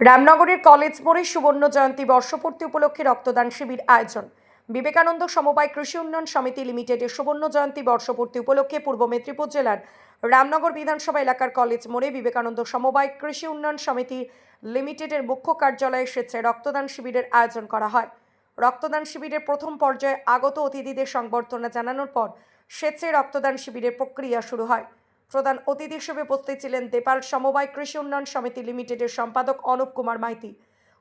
রামনগরের college মোড়ে সুবর্ণ জয়ন্তী বর্ষপূর্তি উপলক্ষে রক্তদান শিবির আয়োজন। বিবেকানন্দ সমবায় কৃষি উন্নয়ন সমিতি লিমিটেডের সুবর্ণ জয়ন্তী বর্ষপূর্তি উপলক্ষে পূর্ব মেদিনীপুর জেলার রামনগর বিধানসভা এলাকার কলেজ মোড়ে বিবেকানন্দ সমবায় কৃষি উন্নয়ন সমিতি লিমিটেডের মুখ্য কার্যালয়ে স্বেচ্ছায় রক্তদান শিবিরের আয়োজন করা হয়। রক্তদান শিবিরের প্রথম পর্যায়ে আগত অতিথিদের সংবর্ধনা জানানোর পর স্বেচ্ছায় রক্তদান শিবিরের প্রক্রিয়া শুরু হয়। প্রধান অতিথি হিসেবে উপস্থিত ছিলেন দেপাল সমবায় কৃষি উন্নয়ন সমিতি লিমিটেডের সম্পাদক অনুপ কুমার মাইতি।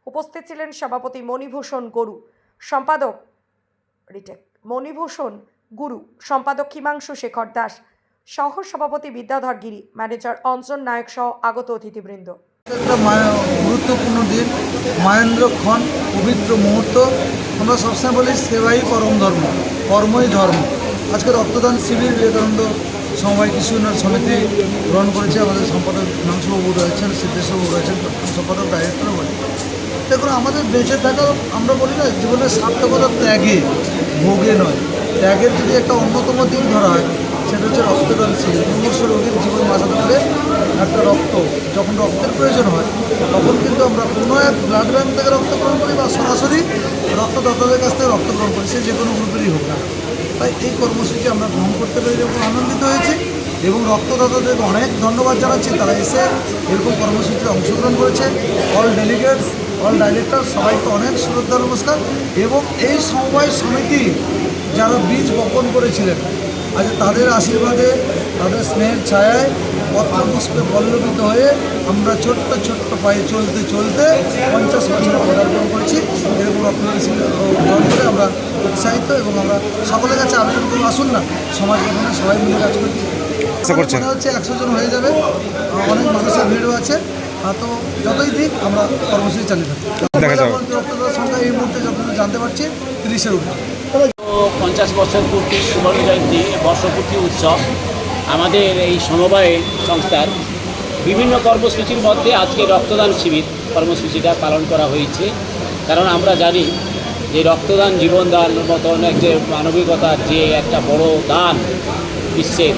উপস্থিত ছিলেন সভাপতি মণিভূষণ গরু। সম্পাদক রিটেক, মণিভূষণ গুরু। সম্পাদক হিমাংশু শেখর দাস। সহ সভাপতি বিদ্যাধর গিরি। ম্যানেজার অঞ্জন নায়ক সহ আগত অতিথিবৃন্দ। গুরুত্বপূর্ণ দিন। মহেন্দ্রক্ষণ পবিত্র মুহূর্ত। আমরা সবসময় বলি সেবাই পরম ধর্ম, কর্মই ধর্ম। আজকে রক্তদান শিবির বিবেকানন্দ সমবায় কৃষি উন্নয়ন সমিতি গ্রহণ করেছে, আমাদের সম্পাদক মাংসবাবু রয়েছেন, সিদ্ধেশ্বরবাবু রয়েছেন, সম্পাদক ডাইরেক্টরও বলি দেখুন, আমাদের বেঁচে থাকা, আমরা বলি না, জীবনের সার্থকতা ত্যাগে, ভোগে নয়। ত্যাগের যদি একটা অন্যতম দিক ধরা হয়, সেটা হচ্ছে রক্তদান শিবির মুমূর্ষ রোগীর জীবন বাঁচাতে গেলে একটা রক্ত, যখন রক্তের প্রয়োজন হয়, তখন কিন্তু আমরা কোনো এক ব্লাড ব্যাঙ্ক থেকে রক্ত গ্রহণ করি বা সরাসরি রক্তদাতাদের কাছ থেকে রক্ত গ্রহণ করি, সে যে কোনো গ্রুপেরই হোক না তাই এই কর্মসূচি আমরা গ্রহণ করতে পেরে এবং আনন্দিত হয়েছি এবং রক্তদাতাদের অনেক ধন্যবাদ জানাচ্ছি। তারা এসে এরকম কর্মসূচিতে অংশগ্রহণ করেছে। অল ডেলিগেটস অল ডাইরেক্টর সবাইকে অনেক শ্রদ্ধা, নমস্কার। এবং এই সমবায় সমিতি যারা বীজ বপন করেছিলেন, আজ তাদের আশীর্বাদে তাদের স্নেহের ছায়ায় পত্রপুষ্পে পল্লবিত হয়ে আমরা ছোট্ট ছোট্ট পায়ে চলতে চলতে পঞ্চাশ বছর পদার্পণ করেছি। এরকম গ্রহণ করে আমরা উৎসাহিত এবং আমরা সকলের কাছে আবেদন করব আসুন না সমাজ গঠনে সবাই মিলে কাজ করছি। আশা মনে হচ্ছে একশো জন হয়ে যাবে অনেক মানুষের ভিড়ও আছে তো যতই দিক আমরা কর্মসূচি চালিয়ে থাকি দেখা সংখ্যা এই মুহূর্তে যতদূর জানতে পারছি তিরিশের উপরে। পঞ্চাশ বছর পূর্তি সুবর্ণ জয়ন্তী বর্ষপূর্তি উৎসব। আমাদের এই সমবায় সংস্থার বিভিন্ন কর্মসূচির মধ্যে আজকে রক্তদান শিবির কর্মসূচিটা পালন করা হয়েছে। কারণ আমরা জানি যে রক্তদান জীবনদান মতন এক যে মানবিকতার যে একটা বড় দান বিশ্বের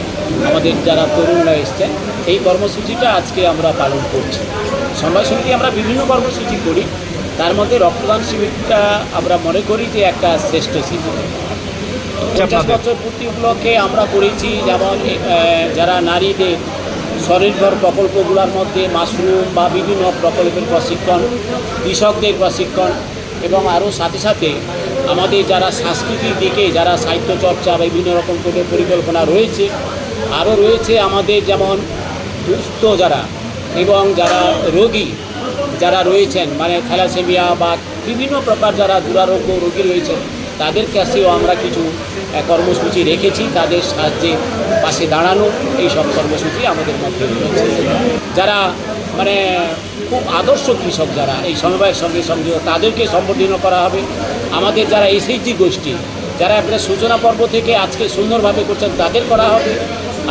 আমাদের যারা তরুণরা এসছেন এই কর্মসূচিটা আজকে আমরা পালন করছি। সমবায় সমিতি আমরা বিভিন্ন কর্মসূচি করি। তার মধ্যে রক্তদান শিবিরটা আমরা মনে করি যে একটা শ্রেষ্ঠ শিবির। পঞ্চাশ বছর পূর্তি উপলক্ষে আমরা করেছি যেমন যারা নারীদের স্বনির্ভর প্রকল্পগুলোর মধ্যে মাশরুম বা বিভিন্ন প্রকল্পের প্রশিক্ষণ কৃষকদের প্রশিক্ষণ এবং আরও সাথে সাথে আমাদের যারা সাংস্কৃতিক দিকে যারা সাহিত্য চর্চা বা বিভিন্ন রকম করে পরিকল্পনা রয়েছে আরও রয়েছে আমাদের যেমন দুস্থ যারা এবং যারা রোগী যারা রয়েছেন মানে থ্যালাসেমিয়া বা বিভিন্ন প্রকার যারা দুরারোগ্য রোগী রয়েছেন তাদের কাছেও আমরা কিছু কর্মসূচি রেখেছি, তাদের সাহায্যে পাশে দাঁড়ানো, এই সব কর্মসূচি আমাদের মধ্যে রয়েছে। যারা মানে খুব আদর্শ কৃষক যারা, এই সমবায়ের সঙ্গে সংযুক্ত, তাদেরকে সম্বোধন করা হবে। আমাদের যারা এসএইচজি গোষ্ঠী, যারা একটা সূচনা পর্ব থেকে আজকে সুন্দরভাবে করছেন, তাদের করা হবে।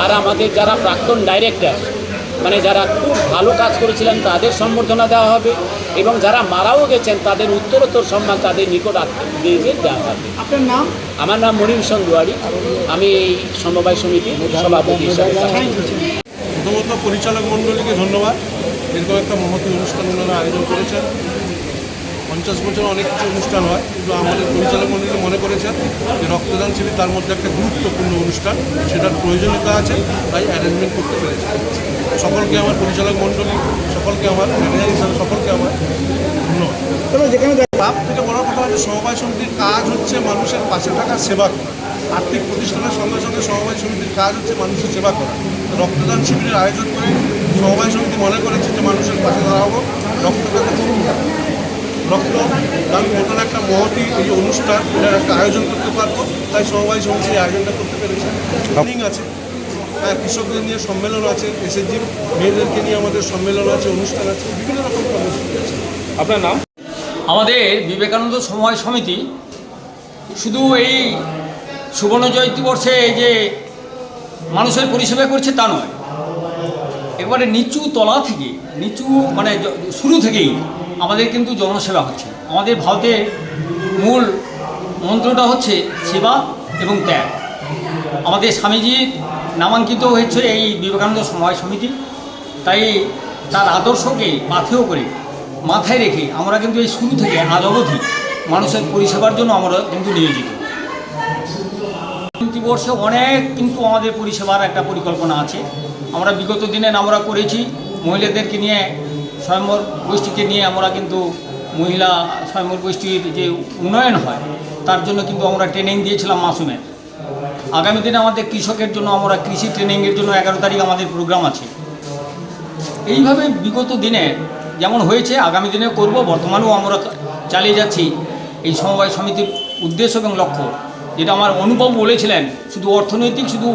আর আমাদের যারা প্রাক্তন ডাইরেক্টর মানে যারা খুব ভালো কাজ করেছিলেন, তাদের সম্বর্ধনা দেওয়া হবে। এবং যারা মারাও গেছেন তাদের উত্তরোত্তর সম্মান তাদের নিকট দিয়ে দেওয়া হবে। আপনার নাম? আমার নাম মণিভূষণ দুয়ারি। আমি এই সমবায় সমিতির সভাপতি হিসাবে প্রথমত পরিচালক মণ্ডলীকে ধন্যবাদ। এরকম একটা মহতি অনুষ্ঠান ওনারা আয়োজন করেছেন। পঞ্চাশ বছর অনেক কিছু অনুষ্ঠান হয় কিন্তু আমাদের পরিচালক মণ্ডলী মনে করেছেন যে রক্তদান শিবির তার মধ্যে একটা গুরুত্বপূর্ণ অনুষ্ঠান সেটার প্রয়োজনীয়তা আছে তাই অ্যারেঞ্জমেন্ট করতে পেরেছে। সকলকে আমার পরিচালক মণ্ডলী সকলকে আমার ম্যানেজার হিসাবে সকলকে আমার ধন্যবাদ। লাভ থেকে বড় কথা হচ্ছে সমবায় সমিতির কাজ হচ্ছে মানুষের পাশে থাকা সেবা করা। আর্থিক প্রতিষ্ঠানের সঙ্গে সঙ্গে সমবায় সমিতির কাজ হচ্ছে মানুষের সেবা করা। রক্তদান শিবিরের আয়োজন করে সমবায় সমিতি মনে করেছে যে মানুষের পাশে দাঁড়াবো রক্তদান করুন রক্তদান মতন একটা মহতি এই অনুষ্ঠান এটার একটা আয়োজন করতে পারব। তাই সমবায় সমিতি এই আয়োজনটা করতে পেরেছে ট্রেনিং আছে। হ্যাঁ কৃষকদের নিয়ে সম্মেলন আছে এসএসজি মেয়েদেরকে নিয়ে আমাদের সম্মেলন আছে অনুষ্ঠান আছে বিভিন্ন রকম কর্মসূচি আছে। আপনার নাম? আমাদের বিবেকানন্দ সময় সমিতি শুধু এই সুবর্ণ জয়ন্তী বর্ষে এই যে মানুষের পরিষেবা করছে তা নয় একেবারে নিচু তলা থেকে নিচু মানে শুরু থেকেই আমাদের কিন্তু জনসেবা হচ্ছে। আমাদের ভারতের মূল মন্ত্রটা হচ্ছে সেবা এবং ত্যাগ। আমাদের স্বামীজির নামাঙ্কিত হয়েছে এই বিবেকানন্দ সময় সমিতি। তাই তার আদর্শকে পাথেয় করে মাথায় রেখে আমরা কিন্তু এই শুরু থেকে আজ অবধি মানুষের পরিষেবার জন্য আমরা কিন্তু নিয়োজিত। বর্ষে অনেক কিন্তু আমাদের পরিষেবার একটা পরিকল্পনা আছে। আমরা বিগত দিনে আমরা করেছি। মহিলাদেরকে নিয়ে স্বয়ম্বর গোষ্ঠীকে নিয়ে আমরা কিন্তু মহিলা স্বয়ম্বর গোষ্ঠীর যে উন্নয়ন হয়, তার জন্য কিন্তু আমরা ট্রেনিং দিয়েছিলাম মাসুমের। আগামী দিনে আমাদের কৃষকের জন্য, আমরা কৃষি ট্রেনিংয়ের জন্য এগারো তারিখ আমাদের প্রোগ্রাম আছে। এইভাবে বিগত দিনে যেমন হয়েছে, আগামী দিনে করব, বর্তমানেও আমরা চালিয়ে যাচ্ছি এই সমবায় সমিতির উদ্দেশ্য এবং লক্ষ্য। যেটা আমার অনুভব বলেছিলেন, শুধু অর্থনৈতিক, শুধু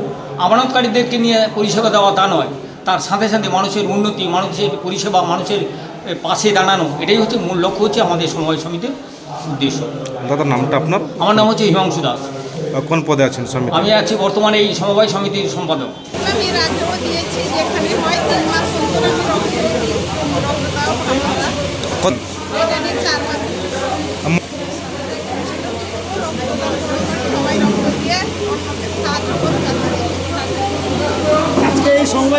আমানতকারীদেরকে নিয়ে পরিষেবা দেওয়া তা নয় তার সাথে সাথে মানুষের উন্নতি মানুষের পরিষেবা মানুষের পাশে দাঁড়ানো এটাই হচ্ছে মূল লক্ষ্য হচ্ছে আমাদের সমবায় সমিতির উদ্দেশ্য। দাদা নামটা আপনার? আমার নাম হচ্ছে হিমাংশু দাস। কোন পদে আছেন সমিতি আমি আছি বর্তমানে এই সমবায় সমিতির সম্পাদক। আমি এর দিয়েছি যেখানে হয় তিন মাস অন্তর আমি রক্ত দিই। রক্ত দাও কত- এটা নিয়ে চার মাস আম- রক্তদান করে সবাই রক্ত দিয়ে অন্যকে সাহায্য করে আজকে এই সমবায়